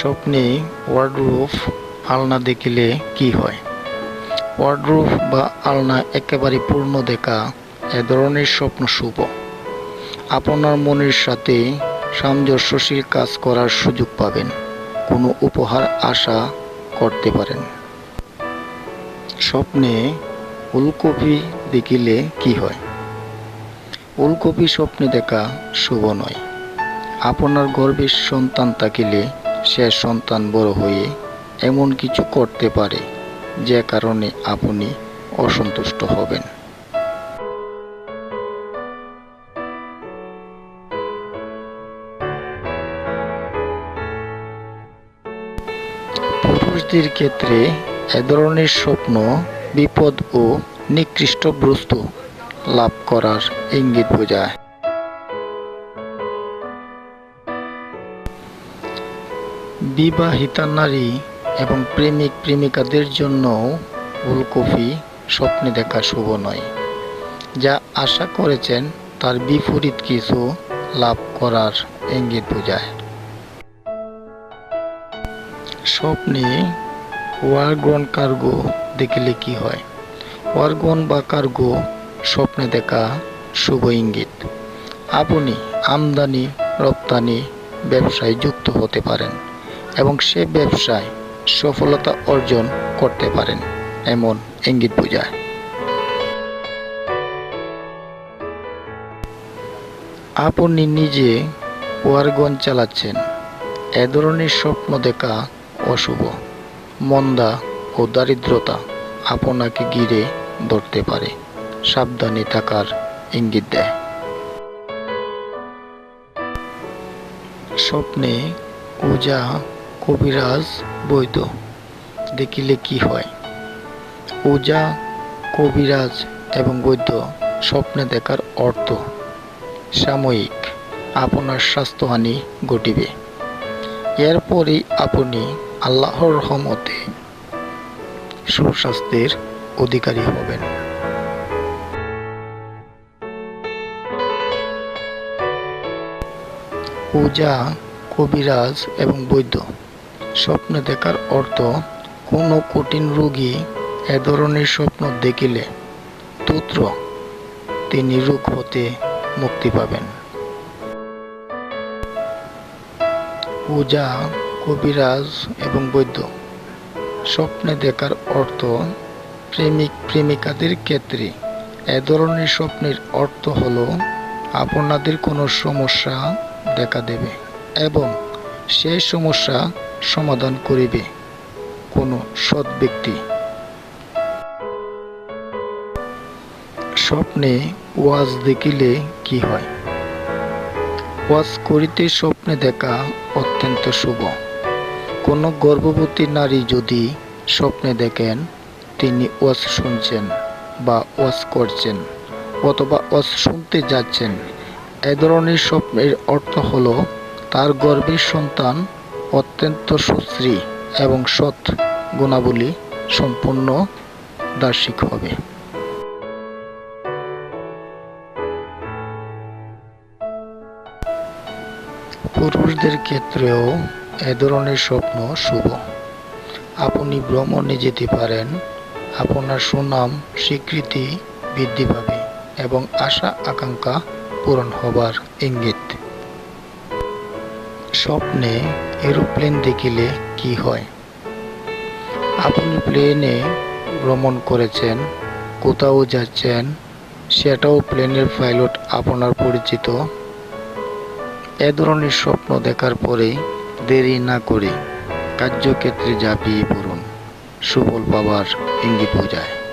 স্বপ্নে ওয়ার্ডরোব আলনা দেখিলে কি হয়? ওয়ার্ডরোব বা আলনা একেবারে পূর্ণ দেখা এ ধরনের স্বপ্ন শুভ। আপনার মনের সাথে সামঞ্জস্যশীল কাজ করার সুযোগ পাবেন। কোনো উপহার আশা করতে পারেন। স্বপ্নে ফুলকপি দেখিলে কি হয়? ফুলকপি স্বপ্নে দেখা শুভ নয়। আপনার গর্ভের সন্তান থাকিলে সে সন্তান বড় হয়ে এমন কিছু করতে পারে যে কারণে আপনি অসন্তুষ্ট হবেন। পুরুষদের ক্ষেত্রে এ ধরনের স্বপ্ন, বিপদ ও নিকৃষ্ট বস্তু লাভ করার ইঙ্গিত বোঝায়। বিবাহিতা নারী এবং প্রেমিক প্রেমিকাদের জন্য ফুলকপি স্বপ্নে দেখা শুভ নয়। যা আশা করেছেন তার বিপরীত কিছু লাভ করার ইঙ্গিত বোঝায় স্বপ্নে ওয়ারগন কার্গো দেখলে কি হয়? ওয়ারগন বা কার্গো স্বপ্নে দেখা শুভ ইঙ্গিত। আপনি আমদানি, রপ্তানি, ব্যবসায় যুক্ত হতে পারেন। এবং সে ব্যবসায় সফলতা অর্জন করতে পারেন এমন ইঙ্গিত বোঝায়। আপনি নিজে ওয়ারগন চালাচ্ছেন। এ ধরনের স্বপ্ন দেখা অশুভ। মন্দা ও দারিদ্রতা আপনাকে ঘিরে ধরতে পারে। সাবধানে থাকার ইঙ্গিত দেয়। স্বপ্নে ওজা কবিরাজ বৈদ্য, দেখিলে কি হয়? ওজা কবিরাজ এবং বৈদ্য স্বপ্নে দেখার অর্থ সাময়িক। আপনার স্বাস্থ্যহানি ঘটিবে। এরপরই আপনি আল্লাহর রহমতে সুস্বাস্থ্যের অধিকারী হবেন। পূজা, কবিরাজ এবং বৈদ্য স্বপ্নে দেখার অর্থ কোনো কঠিন রোগী এ ধরনের স্বপ্ন দেখিলে তুত্র তিনি রোগ হতে মুক্তি পাবেন। পূজা, কবিরাজ এবং বৈদ্য। স্বপ্নে দেখার অর্থ প্রেমিক প্রেমিকাদের ক্ষেত্রে এ ধরনের স্বপ্নের অর্থ হলো আপনাদের কোনো সমস্যা দেখা দেবে এবং সেই সমস্যা সমাধান করিবে কোনো সৎ ব্যক্তি। স্বপ্নে ওয়াজ দেখিলে কি হয়? ওয়াজ করিতে স্বপ্নে দেখা অত্যন্ত শুভ। কোনো গর্ভবতী নারী যদি স্বপ্নে দেখেন, তিনি ওয়াজ শুনছেন বা ওয়াজ করছেন অথবা ওয়াজ শুনতে যাচ্ছেন, এ ধরনের স্বপ্নের অর্থ হলো তার গর্ভের সন্তান অত্যন্ত সুশ্রী এবং সৎ গুণাবলী সম্পূর্ণ দার্শিক হবে। পুরুষদের ক্ষেত্রেও এ ধরনের স্বপ্ন শুভ। আপনি ভ্রমণে যেতে পারেন, আপনার সুনাম, স্বীকৃতি বৃদ্ধি পাবে এবং আশা আকাঙ্ক্ষা পূরণ হবার ইঙ্গিত। স্বপ্নে এরোপ্লেন দেখিলে কি হয়? আপনি প্লেনে ভ্রমণ করেছেন, কোথাও যাচ্ছেন, সেটাও প্লেনের পাইলট আপনার পরিচিত। এ ধরনের স্বপ্ন দেখার পরে দেরি না করে কার্যক্ষেত্রে ঝাঁপিয়ে পড়ুন। সুফল পাবার ইঙ্গিত বোঝায়।